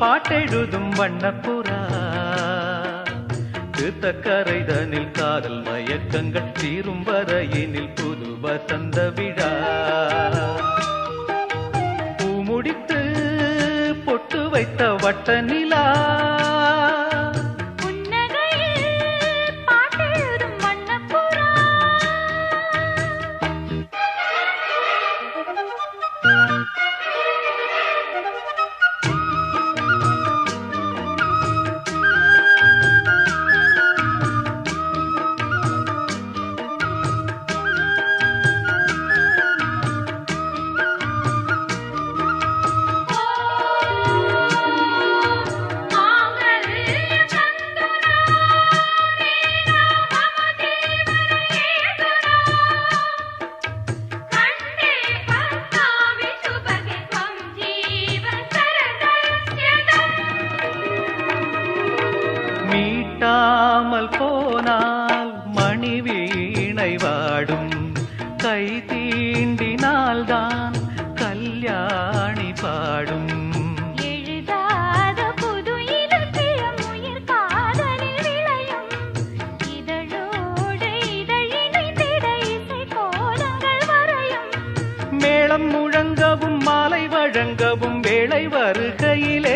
பாட்டெழுதும் வண்ணப்புறா. திருத்தக்கரைதனில் காதல் மயக்கங்கள் தீரும் வரையினில் புது வசந்த விழா. பூ முடித்து பொட்டு வைத்த வட்ட நிலா. வாடும். கை தீண்டினால்தான் கல்யாணி பாடும். மேளம் முழங்கவும் மாலை வழங்கவும் வேளை வருகையிலே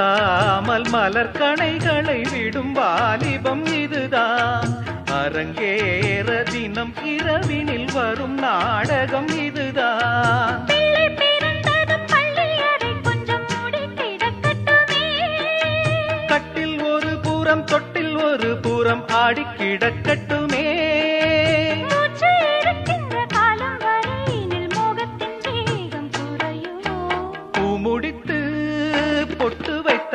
நிறுத்தாமல் மலர் கணைகளை விடும் வாலிபம் இதுதான். அரங்கேற தினம் இரவினில் வரும் நாடகம் இதுதான். கட்டில் ஒரு பூரம் தொட்டில் ஒரு பூரம் ஆடி கிடக்கட்டுமே.